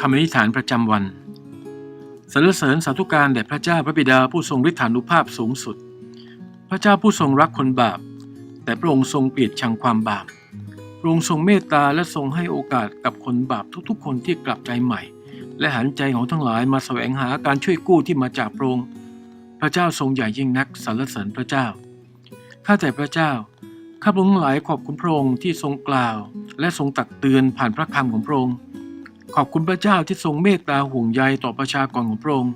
คำอธิษฐานประจำวันสรรเสริญสาธุการแด่พระเจ้าพระบิดาผู้ทรงฤทธานุภาพสูงสุด พระเจ้าผู้ทรงรักคนบาป แต่พระองค์ทรงเกลียดชังความบาป พระองค์ทรงเมตตาและทรงให้โอกาสกับคนบาปทุกๆ คนที่กลับใจใหม่ และหันใจของทั้งหลายมาแสวงหาการช่วยกู้ที่มาจากพระองค์ พระเจ้าทรงใหญ่ยิ่งนักสรรเสริญพระเจ้า ข้าแต่พระเจ้า ข้าพระองค์หลายขอบคุณพระองค์ที่ทรงกล่าว และทรงตักเตือนผ่านพระคำของพระองค์ ขอบคุณพระเจ้าที่ทรงเมตตาห่วงใยต่อประชากรของพระองค์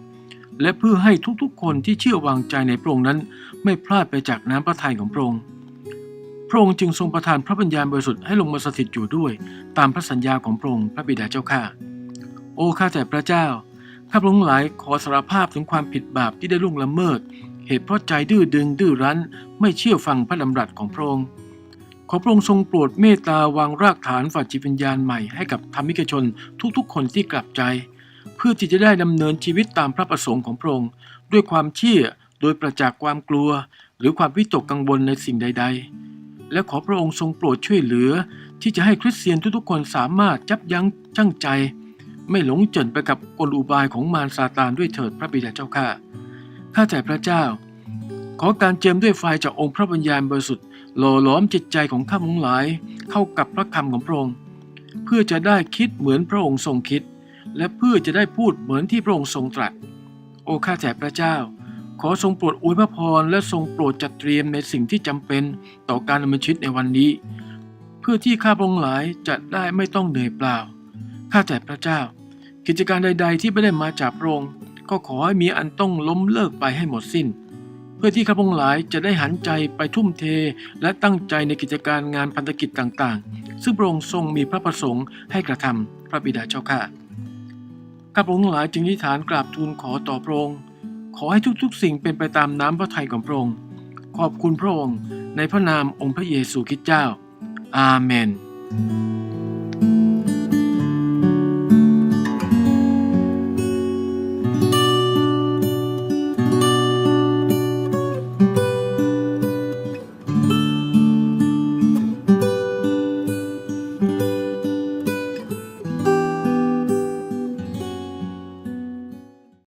และเพื่อให้ทุกๆ คนที่เชื่อวางใจในพระองค์นั้น ไม่พลาดไปจากน้ำพระทัยของพระองค์ พระองค์จึงทรงประทานพระปัญญาบริสุทธิ์ให้ลงมาสถิตอยู่ด้วย ตามพระสัญญาของพระองค์พระบิดาเจ้าข้า โอ้ข้าแต่พระเจ้า ข้าพระองค์หลายขอสารภาพถึงความผิดบาปที่ได้ล่วงละเมิด เหตุเพราะใจดื้อดึงดื้อรั้น ไม่เชื่อฟังพระดำรัสของพระองค์ ขอพระองค์ทรงโปรดเมตตาวางรากฐานฝ่ายจิตวิญญาณใหม่ให้กับธรรมิกชนทุกๆ คนที่กลับใจ เพื่อที่จะได้ดำเนินชีวิตตามพระประสงค์ของพระองค์ ด้วยความเชื่อโดยประจากความกลัว หรือความวิตกกังวลในสิ่งใด ๆ และขอพระองค์ทรงโปรดช่วยเหลือ ที่จะให้คริสเตียนทุกๆ คนสามารถยับยั้งชั่งใจ ไม่หลงจนไปกับกลอุบายของมารซาตานด้วยเถิดพระบิดาเจ้าข้าข้าแต่พระเจ้า ขอการเจิมด้วยไฟจากองค์พระวิญญาณบริสุทธิ์หล่อหลอมจิตใจของข้าพงหลายเข้ากับพระคำของพระองค์ เพื่อจะได้คิดเหมือนพระองค์ทรงคิด และเพื่อจะได้พูดเหมือนที่พระองค์ทรงตรัส โอ้ข้าแต่พระเจ้า ขอทรงโปรดอวยพระพรและทรงโปรดจัดเตรียมในสิ่งที่จำเป็นต่อการดำเนินชีวิตในวันนี้ เพื่อที่ข้าพงหลายจะได้ไม่ต้องเหนื่อยเปล่าข้าแต่พระเจ้า กิจการใด ๆ ที่ไม่ได้มาจากพระองค์ก็ขอให้มีอันต้องล้มเลิกไปให้หมดสิ้น พื่อที่ข้าพงหลายจะได้หันใจไปทุ่มเท และตั้งใจในกิจการงานพันธกิจต่างๆ ซึ่งพระองค์ทรงมีพระประสงค์ให้กระทำพระบิดาเจ้าข้าข้าพงหลายจึงนิฐานกราบทูลขอต่อพระองค์ขอให้ทุกๆ สิ่งเป็นไปตามน้ำพระทัยของพระองค์ขอบคุณพระองค์ในพระนามองค์พระเยซูคริสต์เจ้า อาเมน